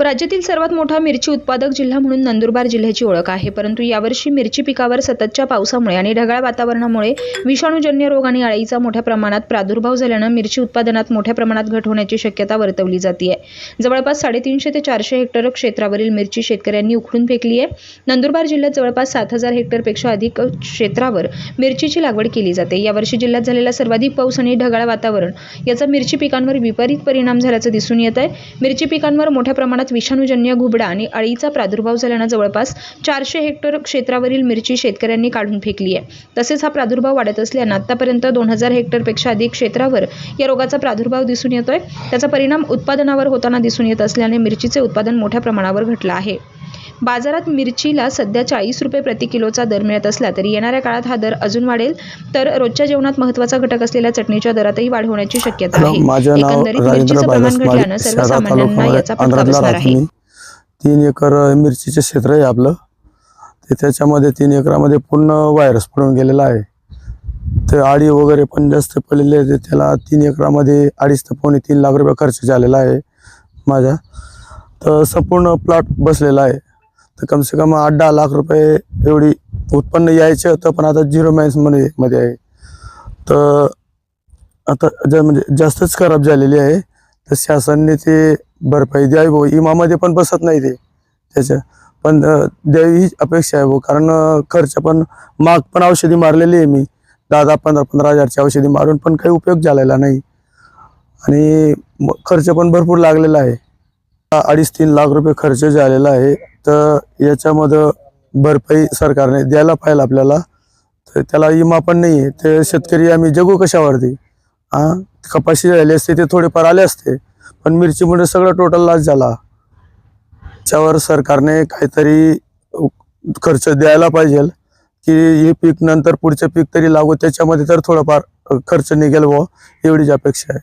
राज्यातील सर्वात मोठा मिरची उत्पादक जिल्हा म्हणून नंदुरबार जिल्ह्याची ओळख आहे. परंतु यावर्षी मिरची पिकावर सततच्या पावसामुळे आणि ढगाळ वातावरणामुळे विषाणूजन्य रोग आणि अळीचा मोठ्या प्रमाणात प्रादुर्भाव झाल्यानं मिरची उत्पादनात मोठ्या प्रमाणात घट होण्याची शक्यता वर्तवली जाते जवळपास साडेतीनशे ते चारशे हेक्टर क्षेत्रावरील मिरची शेतकऱ्यांनी उखडून फेकली आहे. नंदुरबार जिल्ह्यात जवळपास सात हजार हेक्टरपेक्षा अधिक क्षेत्रावर मिरचीची लागवड केली जाते. यावर्षी जिल्ह्यात झालेला सर्वाधिक पाऊस आणि ढगाळ वातावरण याचा मिरची पिकांवर विपरीत परिणाम झाल्याचं दिसून येत आहे. मिरची पिकांवर मोठ्या प्रमाणात विषाणूजन्य घुबडा आणि अळीचा प्रादुर्भाव झाल्यानं जवळपास चारशे हेक्टर क्षेत्रावरील मिरची शेतकऱ्यांनी काढून फेकली आहे. तसेच हा प्रादुर्भाव वाढत असल्यानं आतापर्यंत दोन हजार हेक्टरपेक्षा अधिक क्षेत्रावर या रोगाचा प्रादुर्भाव दिसून येतोय. त्याचा परिणाम उत्पादनावर होताना दिसून येत असल्याने मिरचीचे उत्पादन मोठ्या प्रमाणावर घटलं आहे. बाजारात मिरचीला सध्या चाळीस रुपये प्रति किलोचा दर मिळत असला तरी येणाऱ्या काळात हा दर अजून वाढेल. तर रोजच्या जेवणात महत्त्वाचा घटक असलेल्या चटणीच्या दरातही वाढ होण्याची शक्यता आहे. माझं एकंदरीत मिरचीचं प्रमाण घटल्यानं सर्वसामान्यांना याचा फटका बसणार आहे. तीन एकर मिरचीचे क्षेत्र आहे आपलं. ते त्याच्यामध्ये तीन एकरामध्ये पूर्ण व्हायरस पडून गेलेला आहे. ते आडी वगैरे पण जास्त पडलेले आहे. ते त्याला तीन एकरामध्ये अडीच ते पावणे तीन लाख रुपये खर्च झालेला आहे माझ्या तर संपूर्ण प्लॉट बसलेला आहे. तर कम से कम आठ दहा लाख रुपये एवढी उत्पन्न यायचं होतं पण आता झिरो मध्ये मध्ये आहे. तर आता ज- म्हणजे जास्तच खराब झालेली आहे. तर शासनाने ते भरपाई द्यावी भाऊ. इमामध्ये पण बसत नाही ते. त्याच्या पण द्यावी ही अपेक्षा आहे भाऊ. कारण खर्च पण माग पण औषधी मारलेली आहे मी. दहा दहा पंधरा पंधरा हजारची औषधी मारून पण काही उपयोग झालेला नाही. आणि खर्च पण भरपूर लागलेला आहे. अडीच तीन लाख रुपये खर्च झालेला आहे तर याच्यामध्ये भरपाई सरकारने द्यायला पाहिजे आपल्याला. तर त्याला विमा पण नाही आहे ते शेतकरी आम्ही जगू कशावरती? हा कपाशी झाली असते ते थोडेफार आले असते पण मिरचीमुळे सगळं टोटल लॉस झाला. त्यावर सरकारने काहीतरी खर्च द्यायला पाहिजे की हे पीक नंतर पुढचं पीक तरी लागू त्याच्यामध्ये तर थोडंफार खर्च निघेल व एवढीच अपेक्षा आहे.